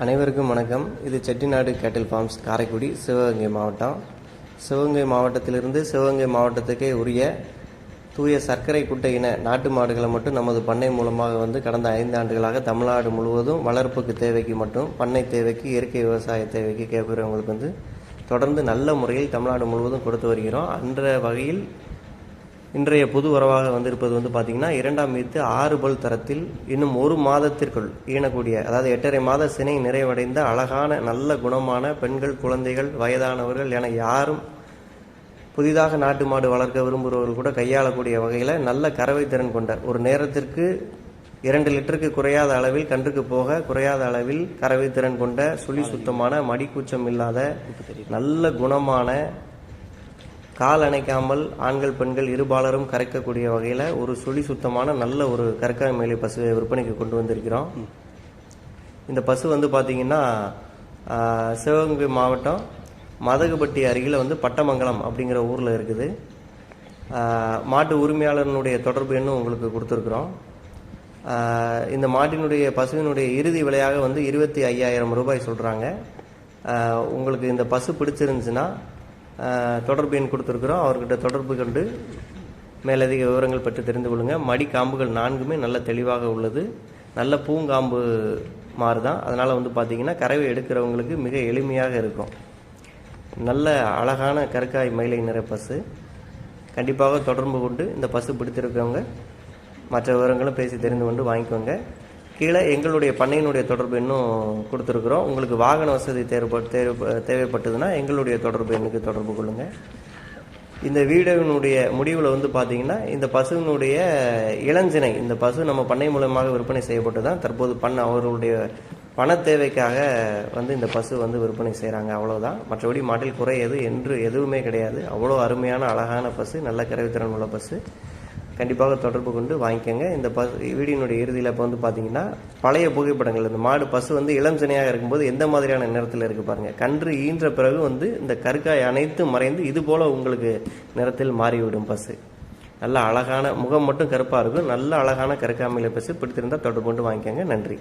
அனைவருக்கும் வணக்கம். இது செட்டிநாடு கேட்டில் ஃபார்ம்ஸ் காரைக்குடி சிவகங்கை மாவட்டம். சிவகங்கை மாவட்டத்திலிருந்து சிவகங்கை மாவட்டத்துக்கே உரிய தூய சர்க்கரை குட்டை இன நாட்டு மாடுகளை மட்டும் நமது பண்ணை மூலமாக வந்து கடந்த ஐந்து ஆண்டுகளாக தமிழ்நாடு முழுவதும் வளர்ப்புக்கு தேவைக்கு மட்டும் பண்ணை தேவைக்கு இயற்கை விவசாய தேவைக்கு கேட்குறவங்களுக்கு வந்து தொடர்ந்து நல்ல முறையில் தமிழ்நாடு முழுவதும் கொடுத்து வருகிறோம். அன்ற வகையில் இன்றைய புது வரவாக வந்திருப்பது வந்து பார்த்தீங்கன்னா இரண்டாம் மீத்து ஆறு பல் தரத்தில் இன்னும் ஒரு மாதத்திற்குள் ஈனக்கூடிய அதாவது எட்டரை மாத சினை நிறைவடைந்த அழகான நல்ல குணமான பெண்கள் குழந்தைகள் வயதானவர்கள் என யாரும் புதிதாக நாட்டு மாடு வளர்க்க விரும்புகிறவர்கள் கூட கையாளக்கூடிய வகையில் நல்ல கறவை திறன் கொண்ட ஒரு நேரத்திற்கு இரண்டு லிட்டருக்கு குறையாத அளவில் கன்றுக்கு போக குறையாத அளவில் கறவை திறன் கொண்ட சுழி சுத்தமான மடிக்கூச்சம் இல்லாத நல்ல குணமான கால் அணைக்காமல் ஆண்கள் பெண்கள் இருபாலரும் கறக்கக்கூடிய வகையில் ஒரு சுழி சுத்தமான நல்ல ஒரு கற்காய் மேலே பசுவை விற்பனைக்கு கொண்டு வந்திருக்கிறோம். இந்த பசு வந்து பார்த்தீங்கன்னா சிவகங்கை மாவட்டம் மதகுபட்டி அருகில் வந்து பட்டமங்கலம் அப்படிங்கிற ஊரில் இருக்குது. மாட்டு உரிமையாளர்களுடைய தொடர்பு எண்ணும் உங்களுக்கு கொடுத்துருக்குறோம். இந்த மாட்டினுடைய பசுவினுடைய இறுதி விலையாக வந்து இருபத்தி ஐயாயிரம் ரூபாய் சொல்கிறாங்க உங்களுக்கு இந்த பசு பிடிச்சிருந்துச்சுன்னா தொடர்பு எண் கொடுத்துருக்குறோம். அவர்கிட்ட தொடர்பு கொண்டு மேலதிக விவரங்கள் பற்றி தெரிந்து கொள்ளுங்கள் மடி காம்புகள் நான்குமே நல்ல தெளிவாக உள்ளது. நல்ல பூங்காம்பு மாறு தான் அதனால் வந்து பார்த்தீங்கன்னா கறவை எடுக்கிறவங்களுக்கு மிக எளிமையாக இருக்கும். நல்ல அழகான கற்காய் மயிலை நிற பசு. கண்டிப்பாக தொடர்பு கொண்டு இந்த பசு பிடித்திருக்கவங்க மற்ற விவரங்களும் பேசி தெரிந்து கொண்டு வாங்கிக்கோங்க. கீழே எங்களுடைய பண்ணையினுடைய தொடர்பு இன்னும் கொடுத்துருக்குறோம். உங்களுக்கு வாகன வசதி தேவைப்பட் தேவை தேவைப்பட்டதுன்னா எங்களுடைய தொடர்பு எண்ணுக்கு தொடர்பு கொள்ளுங்கள் இந்த வீடியோவினுடைய முடிவில் வந்து பார்த்தீங்கன்னா இந்த பசுவினுடைய இளஞ்சினை இந்த பசு நம்ம பண்ணை மூலமாக விற்பனை செய்யப்பட்டு தான் தற்போது பண்ண அவர்களுடைய பண தேவைக்காக வந்து இந்த பசு வந்து விற்பனை செய்கிறாங்க அவ்வளோதான் மற்றபடி மாட்டில் குறை எது என்று எதுவுமே கிடையாது. அவ்வளோ அருமையான அழகான பசு நல்ல கறவைத்திறன் உள்ள பசு. கண்டிப்பாக தொடர்பு கொண்டு வாங்கிக்கோங்க. இந்த பஸ் வீடியோனுடைய இறுதியில் இப்போ வந்து பார்த்தீங்கன்னா பழைய புகைப்படங்கள் இந்த மாடு பசு வந்து இளம் சினையாக இருக்கும்போது எந்த மாதிரியான நிறத்தில் இருக்கு பாருங்க. கன்று ஈன்ற பிறகு வந்து இந்த கருக்காய் அனைத்தும் மறைந்து இது போல உங்களுக்கு நிறத்தில் மாறிவிடும் பசு. நல்ல அழகான முகம் மட்டும் கருப்பாக இருக்கும். நல்ல அழகான கருக்காமையில் பசு பிடித்திருந்தால் தொடர்பு கொண்டு வாங்கிக்கோங்க. நன்றி.